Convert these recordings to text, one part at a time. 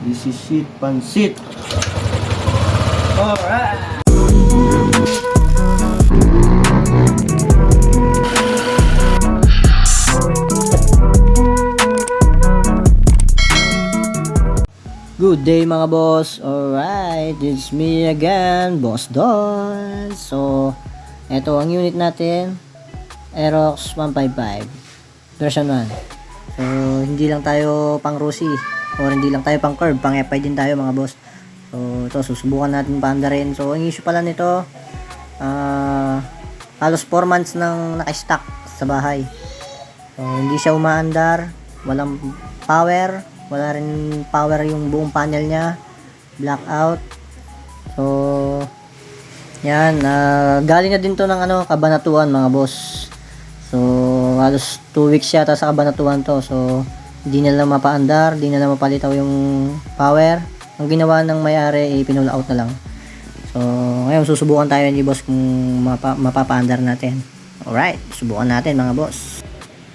This is it, pansit. Alright. Good day mga boss. Alright, it's me again, Boss Don. So, eto ang unit natin, Aerox 155 version 1. So, hindi lang tayo pang Rusi or hindi lang tayo pang curve, pang FI din tayo mga boss. So, ito susubukan natin paanda rin. So, ang issue pala nito, ah halos 4 months nang naka-stock sa bahay. So, hindi siya umaandar, walang power, wala rin power yung buong panel niya, blackout. So, yan, ah, galing na din to ng ano, kabanatuan mga boss. So, halos 2 weeks yata sa kabanatuan to. So, hindi nila mapaandar, hindi nila mapalitaw yung power. Ang ginawa ng may-ari, eh, pinula out na lang. So, ngayon susubukan tayo ni boss kung mapa, mapapaandar natin. Alright, subukan natin mga boss.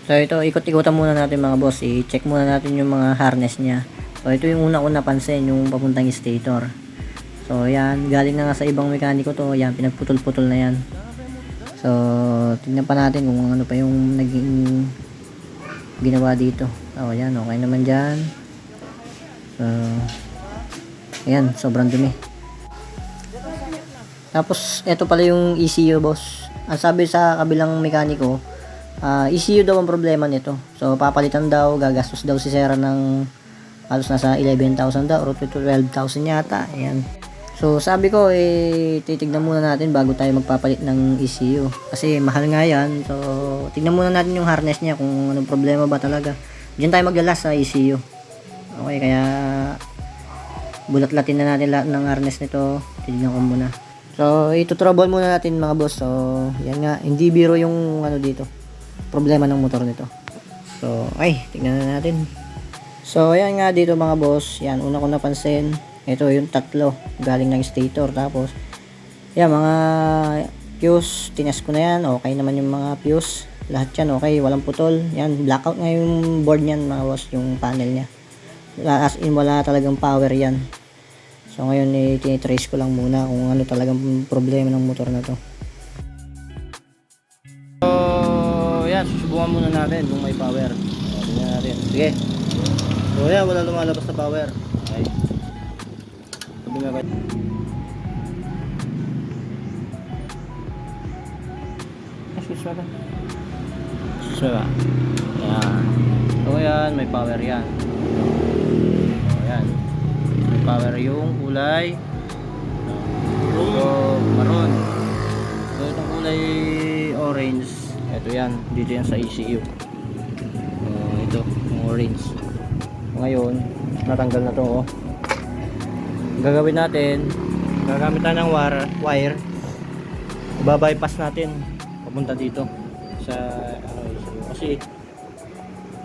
So, ito, ikot-ikotan muna natin mga boss. I-check muna natin yung mga harness niya. So, ito yung una ko napansin, yung papuntang stator. So, yan. Galing na nga sa ibang mekaniko to. Yan, pinagputol-putol na yan. So, tingnan pa natin kung ano pa yung naging ginawa dito. Oh, yan. Okay naman dyan. So, ayan. Sobrang dumi. Tapos, ito pala yung ECU, boss. Ang sabi sa kabilang mekaniko, ah, ECU daw ang problema nito. So, papalitan daw, gagastos daw si Sera ng halos nasa 11,000 daw or 12,000 yata. Ayan. So, sabi ko, eh, titignan muna natin bago tayo magpapalit ng ECU. Kasi mahal nga yan. So, tignan muna natin yung harness niya kung anong problema ba talaga. Diyan tayo maglalas sa ECU. Okay, kaya bulat-latin na natin lahat ng harness nito. Tignan ko muna. So, ito trouble muna natin mga boss. So, yan nga, hindi biro yung ano dito. Problema ng motor nito. So, ay, tignan na natin. So, ayan nga dito mga boss. Yan, una ko napansin. Ito yung tatlo. Galing ng stator. Tapos, yan, mga fuse. Tinas ko na yan. Okay naman yung mga fuse. Lahat yan, okay. Walang putol. Yan, blackout nga yung board niyan mga boss. Yung panel niya. As in, wala talagang power yan. So ngayon eh, tinitrace ko lang muna kung ano talagang problema ng motor na to. So, yan, susubukan muna natin kung may power. So, tingnan natin. Sige. So, yan, wala lumalabas na power. Okay. Sabi nga kayo. Ah, switch ba ba? Switch ba ba? Yan. So, yan, may power yan. So, yan. May power yung kulay. So, maroon. So, itong kulay orange. Ito yan. Dito yan sa ECU. So, ito. Yung orange. Ngayon, natanggal na to. Oh. Gagawin natin, gagamit tayo ng wire, wire. Ibabypass natin papunta dito sa. Kasi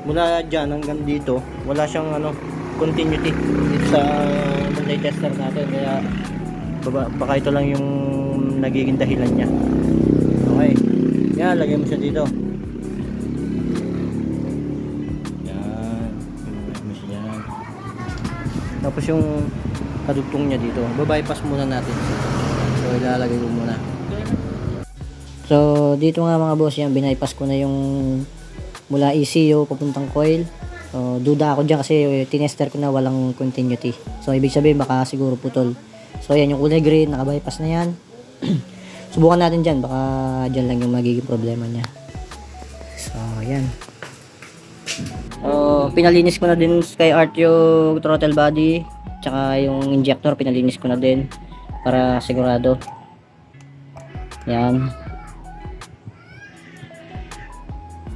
mula dyan hanggang dito, wala siyang ano, continuity dito sa multi tester natin. Kaya baba, baka ito lang yung nagiging dahilan niya. Okay. Yan, lagay mo siya dito. Yan. Mo siya yan. Tapos yung kadugtong niya dito, babypass muna natin. So, ilalagay ko muna. So, dito nga mga boss, yan, binaypass ko na yung mula ECU papuntang coil. So, duda ako dyan kasi eh, tinester ko na walang continuity. So, ibig sabihin baka siguro putol. So, yan yung kulay green, nakabypass na yan. Subukan natin dyan, baka dyan lang yung magiging problema niya. So, yan. So, pinalinis ko na din kay Art yung throttle body, tsaka yung injector, pinalinis ko na din para sigurado. Yan.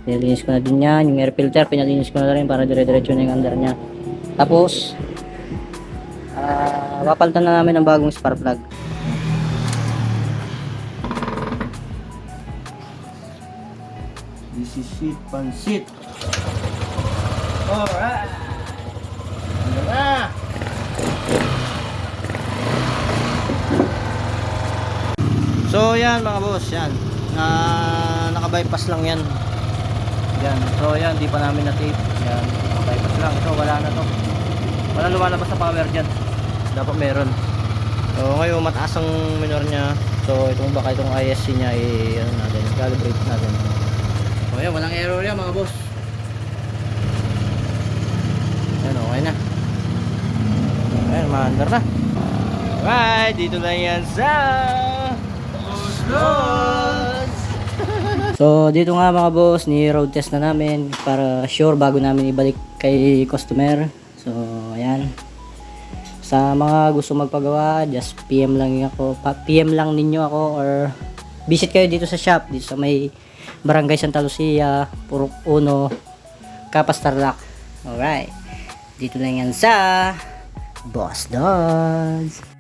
Pinalinis ko na din yan. Yung air filter, pinalinis ko na rin para dire-diretso na yung under niya. Tapos, ah papalitan na namin ng bagong spark plug. This is it, pansit. Alright. Ano na? So yan mga boss, yan. Na naka-bypass lang yan. Yan. So yan, di pa namin na-tape. Yan, naka-bypass lang. So wala na to. Wala lumalabas sa power dyan. Dapat meron. So ngayon mataas ang minor niya. So itong baka itong ISC niya i ano natin, calibrate natin. So ayan, walang error yan mga boss. Ayan, okay na. Ayan, maandar na. Alright, dito na yan sa Boss So, dito nga mga boss, ni road test na namin para sure bago namin ibalik kay customer. So, ayan. Sa mga gusto magpagawa, just PM lang ako, PM lang ninyo ako or visit kayo dito sa shop, dito sa may Barangay Santa Lucia, Purok Uno, Kapas Tarlac. Alright. Dito lang yan sa Boss Dogs.